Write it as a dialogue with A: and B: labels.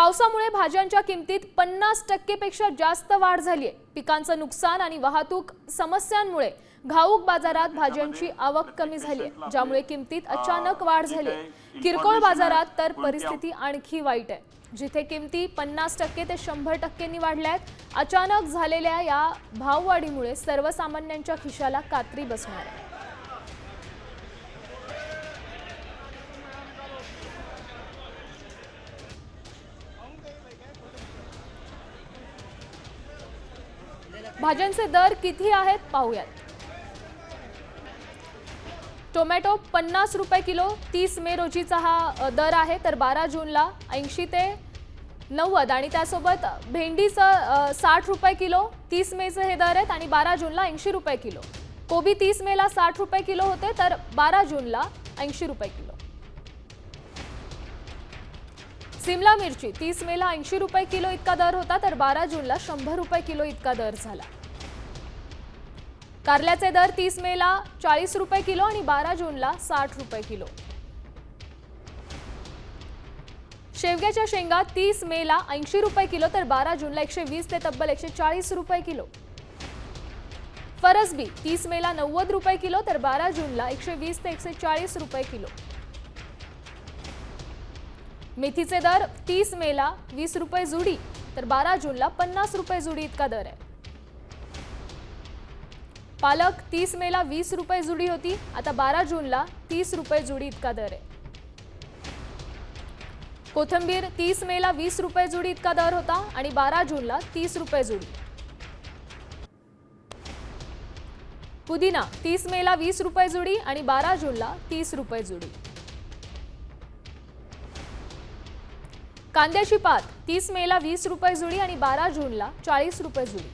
A: पावसामुळे भाज्यांच्या किमतीत पन्नास टक्केपेक्षा जास्त वाढ झाली आहे. पिकांचं नुकसान आणि वाहतूक समस्यांमुळे घाऊक बाजारात भाज्यांची आवक कमी झाली आहे ज्यामुळे किमतीत अचानक वाढ झाली आहे. किरकोळ बाजारात तर परिस्थिती आणखी वाईट आहे. जिथे किमती पन्नास टक्के ते शंभर टक्क्यांनी वाढल्या आहेत अचानक झालेल्या या भाववाढीमुळे सर्वसामान्यांच्या खिशाला कात्री बसणार आहे. भाज्यांचे दर किती आहेत पाहूयात. टोमॅटो पन्नास रुपये किलो तीस मे रोजीचा हा दर आहे तर बारा जूनला ऐंशी ते नव्वद आणि त्यासोबत भेंडीचं साठ रुपये किलो तीस मेचं हे दर आहेत आणि बारा जूनला ऐंशी रुपये किलो. कोबी तीस मेला साठ रुपये किलो होते तर बारा जूनला ऐंशी रुपये किलो. सिमला मिरची तीस मेला ऐंशी रुपये किलो इतका दर होता तर बारा जूनला शंभर रुपये किलो इतका दर झाला. कारल्याचे दर तीस मेला चाळीस रुपये किलो आणि बारा जूनला साठ रुपये किलो. शेवग्याच्या शेंगा तीस मेला ऐंशी रुपये किलो तर बारा जूनला एकशे वीस ते तब्बल एकशे चाळीस रुपये किलो. फरसबी तीस मेला नव्वद रुपये किलो तर बारा जूनला एकशे वीस ते एकशे चाळीस रुपये किलो. मेथीचे दर तीस मेला वीस रुपये जुडी तर बारा जूनला पन्नास रुपये जुडी इतका दर आहे. पालक तीस मेला वीस रुपये जुडी होती आता बारा जूनला तीस रुपये जुडी इतका दर आहे. कोथिंबीर तीस मेला वीस रुपये जुडी इतका दर होता आणि बारा जूनला तीस रुपये जुडी. पुदिना तीस मेला वीस रुपये जुडी आणि बारा जूनला तीस रुपये जुडी. कांद्याची पात तीस मेला वीस रुपये जुडी आणि बारा जूनला चाळीस रुपये जुडी